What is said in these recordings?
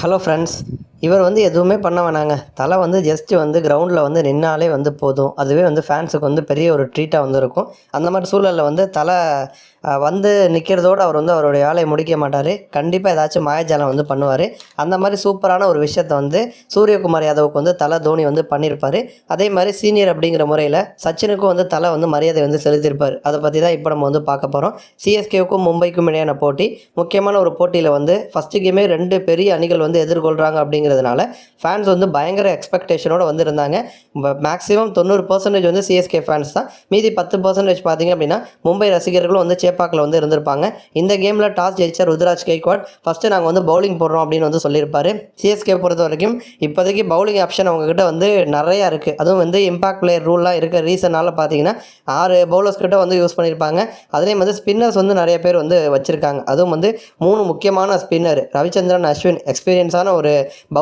Hello friends இவர் வந்து எதுவுமே பண்ண வேணாங்க. தலை வந்து ஜஸ்ட்டு வந்து கிரவுண்டில் வந்து நின்னாலே வந்து போதும். அதுவே வந்து ஃபேன்ஸுக்கு வந்து பெரிய ஒரு ட்ரீட்டாக வந்து இருக்கும் அந்த மாதிரி சூழலில் வந்து தலை வந்து நிற்கிறதோடு அவர் வந்து அவருடைய வேலையை முடிக்க மாட்டார். கண்டிப்பாக ஏதாச்சும் மாயாஜாலம் வந்து பண்ணுவார். அந்த மாதிரி சூப்பரான ஒரு விஷயத்தை வந்து சூரியகுமார் யாதவுக்கு வந்து தலை தோனி வந்து பண்ணியிருப்பார் அதே மாதிரி சீனியர் அப்படிங்கிற முறையில் சச்சினுக்கும் வந்து தலை வந்து மரியாதை வந்து செலுத்தியிருப்பார். அதை பற்றி தான் இப்போ நம்ம வந்து பார்க்க போகிறோம் சிஎஸ்கேவுக்கும் மும்பைக்கும் இடையான போட்டி. முக்கியமான ஒரு போட்டியில் வந்து ஃபஸ்ட்டு கேமே ரெண்டு பெரிய அணிகள் வந்து எதிர்கொள்கிறாங்க அப்படிங்கிறதுனால ஃபேன்ஸ் வந்து பயங்கர எக்ஸ்பெக்டேஷனோட வந்திருந்தாங்க. மேக்ஸிமம் தொண்ணூறு பர்சன்டேஜ் வந்து சிஎஸ்கே ஃபேன்ஸ் தான். மீதி பத்து பர்சன்டேஜ் பார்த்தீங்க அப்படின்னா மும்பை ரசிகர்களும் வந்து சேப்பாக்கில் வந்து இருந்திருப்பாங்க. இந்த கேமில் டாஸ் ஜெயிச்ச ருத்ராஜ் கேக்வாட் ஃபஸ்ட்டு நாங்கள் வந்து பவுலிங் போடுறோம் அப்படின்னு வந்து சொல்லியிருப்பாரு. சிஎஸ்கே பொறுத்த வரைக்கும் இப்போதைக்கு பவுலிங் ஆப்ஷன் அவங்கக்கிட்ட வந்து நிறையா இருக்குது அதுவும் வந்து இம்பாக்ட் பிளேயர் ரூல்லாம் இருக்க ரீசனால் பார்த்தீங்கன்னா ஆறு பவுலர்ஸ் கிட்ட வந்து யூஸ் பண்ணியிருப்பாங்க. அதுலேயும் வந்து ஸ்பின்னர்ஸ் வந்து நிறைய பேர் வந்து வச்சுருக்காங்க. அதுவும் வந்து மூணு முக்கியமான ஸ்பின்னர் ரவிச்சந்திரன் அஸ்வின் எக்ஸ்பீரியன்ஸான ஒரு பவுலர்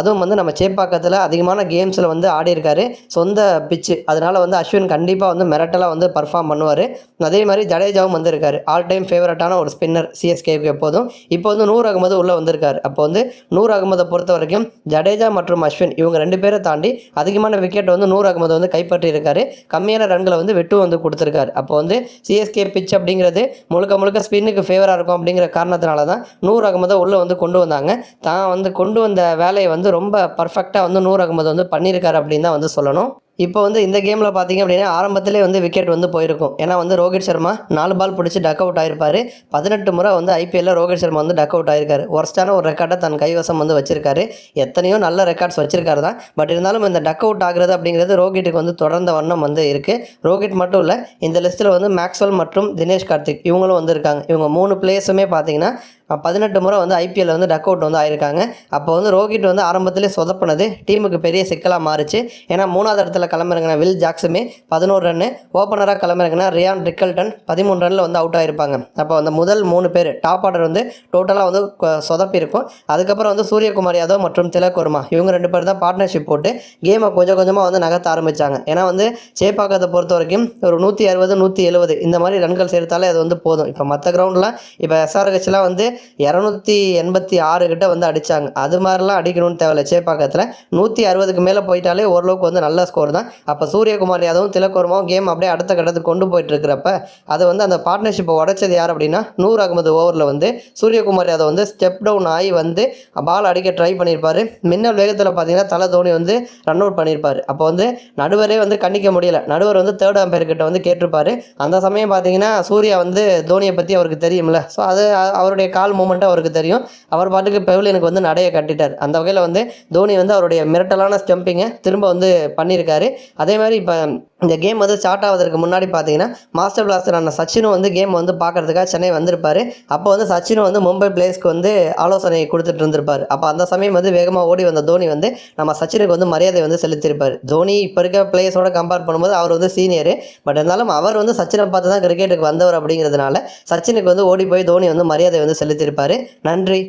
அதுவும் வந்து நம்ம சேப்பாக்கத்தில் அதிகமான கேம்ஸில் வந்து ஆடியிருக்காரு. சொந்த பிச்சு அதனால் வந்து அஸ்வின் கண்டிப்பாக வந்து மிரட்டலாக வந்து பர்ஃபார்ம் பண்ணுவார். அதே மாதிரி ஜடேஜாவும் வந்திருக்காரு. ஆல் டைம் ஃபேவரட்டான ஒரு ஸ்பின்னர் சிஎஸ்கேக்கு எப்போதும். இப்போ வந்து நூறு அகமது உள்ளே வந்திருக்காரு. அப்போ வந்து நூறு அகமதை பொறுத்த வரைக்கும் ஜடேஜா மற்றும் அஸ்வின் இவங்க ரெண்டு பேரை தாண்டி அதிகமான விக்கெட் வந்து நூறு அகமது வந்து கைப்பற்றி இருக்காரு கம்மியான ரன்களை வந்து வெட்டு வந்து கொடுத்துருக்காரு. அப்போ வந்து சிஎஸ்கே பிச் அப்படிங்கிறது முழுக்க முழுக்க ஸ்பின்னுக்கு ஃபேவராக இருக்கும் அப்படிங்கிற காரணத்தினால தான் நூறு அகமதை உள்ளே வந்து கொண்டு வந்தாங்க. தான் வந்து கொண்டு வந்த வேலையை வந்து ரொம்ப பர்ஃபெக்டாக வந்து நூர் அகமது வந்து பண்ணியிருக்காரு அப்படின்னு தான் வந்து சொல்லணும். இப்போ வந்து இந்த கேமில் பார்த்தீங்க அப்படின்னா ஆரம்பத்திலே வந்து விக்கெட் வந்து போயிருக்கும். ஏன்னா வந்து ரோஹித் சர்மா நாலு பால் பிடிச்சி டக் அவுட் ஆயிருப்பார். பதினெட்டு முறை வந்து ஐபிஎல்ல ரோஹித் சர்மா வந்து டக் அவுட் ஆயிருக்காரு. ஒர்ஸ்டான ஒரு ரெக்கார்டை தன் கைவசம் வந்து வச்சிருக்காரு. எத்தனையோ நல்ல ரெக்கார்ட்ஸ் வச்சிருக்காரு தான். பட் இருந்தாலும் இந்த டக் அவுட் ஆகுறது அப்படிங்கிறது ரோஹிட்டுக்கு வந்து தொடர்ந்த வண்ணம் வந்து இருக்குது ரோஹித் மட்டும் இல்லை இந்த லிஸ்ட்டில் வந்து மேக்ஸ்வெல் மற்றும் தினேஷ் கார்த்திக் இவங்களும் வந்து இருக்காங்க. இவங்க மூணு பிளேயர்ஸுமே பார்த்தீங்கன்னா பதினெட்டு முறை வந்து ஐபிஎல்லில் வந்து டக் அவுட் வந்து ஆயிருக்காங்க. அப்போ வந்து ரோஹித் வந்து ஆரம்பத்திலே சொதப்பினது. டீமுக்கு பெரிய சிக்கலாக மாறுச்சு. ஏன்னா மூணாவது இடத்துல கிளம்புறங்கின வில் ஜாக்ஸுமே பதினோரு ரன்னு. ஓப்பனராக கிளம்புறங்கினா ரியான் ரிக்கல்டன் பதிமூணு ரனில் வந்து அவுட் ஆகிருப்பாங்க அப்போ அந்த முதல் மூணு பேர் டாப் ஆர்டர் வந்து டோட்டலாக வந்து கொ- சொதப்பியிருக்கும். அதுக்கப்புறம் வந்து சூரியகுமார் யாதவ் மற்றும் திலக் வர்மா. இவங்க ரெண்டு பேர் தான் பார்ட்னர்ஷிப் போட்டு கேமை கொஞ்சம் கொஞ்சமாக வந்து நகர்த்த ஆரம்பித்தாங்க ஏன்னா வந்து சேப்பாக்கத்தை பொறுத்த வரைக்கும் ஒரு நூற்றி அறுபது நூற்றி எழுபது இந்த மாதிரி ரன்கள் சேர்த்தாலே அது வந்து போதும். இப்போ மற்ற கிரவுண்ட்லாம் இப்போ எஸ்ஆர்ஹெச்லாம் வந்து இரநூத்தி எண்பத்தி ஆறு கிட்ட வந்து அடித்தாங்க அது மாதிரிலாம் அடிக்கணும்னு தேவையில்ல. சேப்பாக்கத்தில் நூற்றி அறுபதுக்கு மேலே போயிட்டாலே ஓரளவுக்கு வந்து நல்ல ஸ்கோர் தான். அப்போ சூரியகுமார் யாதவும் திலக்கர்மாவும் கேம் அப்படியே அடுத்த கட்டத்துக்கு கொண்டு போயிட்டு இருக்கிறப்ப அதை வந்து அந்த பார்ட்னர்ஷிப்பை உடைச்சது யார் அப்படின்னா நூறு அகமது ஓவரில் வந்து சூரியகுமார் யாதவ் வந்து ஸ்டெப் டவுன் ஆகி வந்து பால் அடிக்க ட்ரை பண்ணியிருப்பார். மின்னல் வேகத்தில் பார்த்தீங்கன்னா தலை தோனி வந்து ரன் அவுட் பண்ணியிருப்பார். அப்போ வந்து நடுவரே வந்து கணிக்க முடியல. நடுவர் வந்து தேர்ட் அம்பையர் கிட்ட வந்து கேட்டிருப்பார். அந்த சமயம் பார்த்தீங்கன்னா சூர்யா வந்து தோனியை பற்றி அவருக்கு தெரியும்ல. ஸோ அது அவருடைய கால் மூமெண்ட்டு அவருக்கு தெரியும். அவர் பாட்டுக்கு பெவிலியனுக்கு வந்து நடைய கட்டிட்டார். அந்த வகையில் வந்து தோனி வந்து அவருடைய மிரட்டலான ஸ்டம்பிங்கை திரும்ப வந்து பண்ணியிருக்காரு. அதே மாதிரி இப்போ இந்த கேம் வந்து ஸ்டார்ட் ஆவதற்கு முன்னாடி பார்த்தீங்கன்னா மாஸ்டர் பிளாஸ்டரான சச்சினும் வந்து கேம் வந்து பார்க்கறதுக்காக சென்னை வந்திருப்பார். அப்போ வந்து சச்சினும் வந்து மும்பை பிளேயர்ஸ்க்கு வந்து ஆலோசனை கொடுத்துட்டு இருந்திருப்பார். அப்போ அந்த சமயம் வந்து வேகமாக ஓடி வந்த தோனி வந்து நம்ம சச்சினுக்கு வந்து மரியாதை வந்து செலுத்தியிருப்பார். தோனி இப்போ இருக்க பிளேயர்ஸோட கம்பேர் பண்ணும்போது அவர் வந்து சீனியர் பட் இருந்தாலும் அவர் வந்து சச்சினை பார்த்து தான் கிரிக்கெட்டுக்கு வந்தவர் அப்படிங்கிறதுனால சச்சினுக்கு வந்து ஓடி போய் தோனி வந்து மரியாதை வந்து செலுத்தி செலுத்தியிருப்பார் நன்றி.